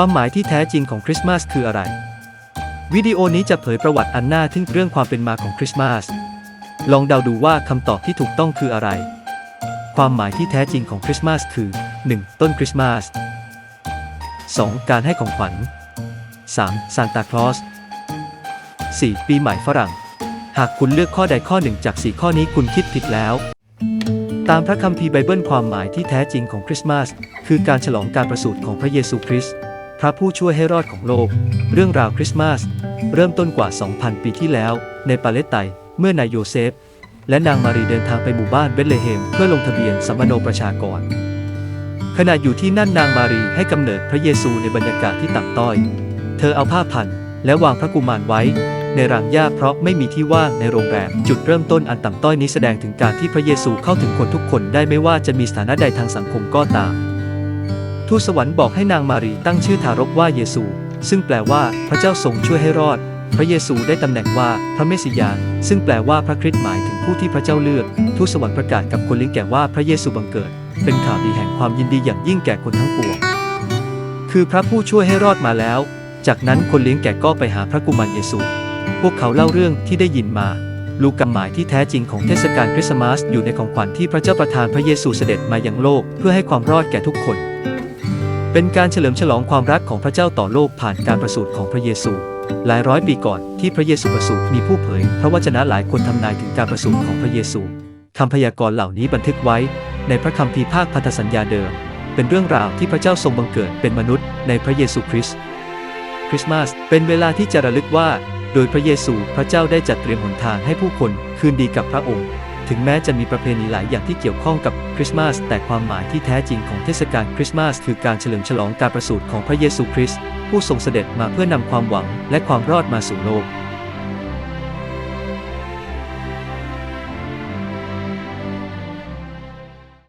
ความหมายที่แท้จริงของคริสต์มาสคืออะไร วิดีโอนี้จะเผยประวัติอันน่าทึ่งเรื่องความเป็นมาของคริสต์มาส ลองเดาดูว่าคำตอบที่ถูกต้องคืออะไร ความหมายที่แท้จริงของคริสต์มาสคือ 1. ต้นคริสต์มาส 2. การให้ของขวัญ 3. ซานตาคลอส 4. ปีใหม่ฝรั่ง หากคุณเลือกข้อใดข้อหนึ่งจาก 4 ข้อนี้คุณคิดผิดแล้วตามพระคัมภีร์ไบเบิลความหมายที่แท้จริงของคริสต์มาส คือการฉลองการประสูติของพระเยซูคริสต์ พระผู้ช่วยให้รอดของโลก เรื่องราวคริสต์มาส เริ่มต้นกว่า 2,000 ปีที่แล้ว ในปาเลสไตน์เมื่อนายโยเซฟ และนางมารีเดินทางไปหมู่บ้านเบธเลเฮม เพื่อลงทะเบียนสัมมโนประชากร ขณะอยู่ที่นั่นนางมารีให้กำเนิดพระเยซูในบรรยากาศที่ต่ำต้อย เธอเอาผ้าพันและวางพระกุมารไว้ ในรางหญ้าเพราะไม่มีที่ว่างในโรงแรม จุดเริ่มต้นอันต่ำต้อยนี้แสดงถึงการที่พระเยซูเข้าถึงคนทุกคนได้ไม่ว่าจะมีสถานะใดทางสังคมก็ตาม ทูตสวรรค์บอกให้นางมารีตั้งชื่อทารกว่าเยซู ซึ่งแปลว่าพระเจ้าทรงช่วยให้รอด พระเยซูได้ตำแหน่งว่าพระเมสสิยา ซึ่งแปลว่าพระคริสต์หมายถึงผู้ที่พระเจ้าเลือก ทูตสวรรค์ประกาศกับคนเลี้ยงแก่ว่าพระเยซูบังเกิด เป็นข่าวดีแห่งความยินดีอย่างยิ่งแก่คนทั้งปวง คือพระผู้ช่วยให้รอดมาแล้ว จากนั้นคนเลี้ยงแก่ก็ไปหาพระกุมารเยซู พวกเขาเล่าเรื่องที่ได้ยินมาลูกกำหมายที่แท้จริงของเทศกาลคริสต์มาสอยู่ในของขวัญที่พระเจ้าประทานพระเยซูเสด็จมายังโลก เพื่อให้ความรอดแก่ทุกคน เป็นการเฉลิมฉลองความรักของพระเจ้าต่อโลกผ่านการประสูติของพระเยซู หลายร้อยปีก่อนที่พระเยซูประสูติมีผู้เผย พระวจนะหลายคนทำนายถึงการประสูติของพระเยซูคำพยากรณ์เหล่านี้บันทึกไว้ ในพระคัมภีร์ภาคพันธสัญญาเดิม เป็นเรื่องราวที่พระเจ้าทรงบังเกิดเป็นมนุษย์ในพระเยซูคริสต์คริสต์มาสเป็นเวลาที่จะระลึกว่า โดยพระเยซูพระเจ้าได้จัดเตรียมหนทางให้ผู้คนคืนดีกับพระองค์ ถึงแม้จะมีประเพณีหลายอย่างที่เกี่ยวข้องกับคริสต์มาส แต่ความหมายที่แท้จริงของเทศกาลคริสต์มาส คือการเฉลิมฉลองการประสูติของพระเยซูคริสต์ผู้ทรงเสด็จมาเพื่อนำความหวังและความรอดมาสู่โลก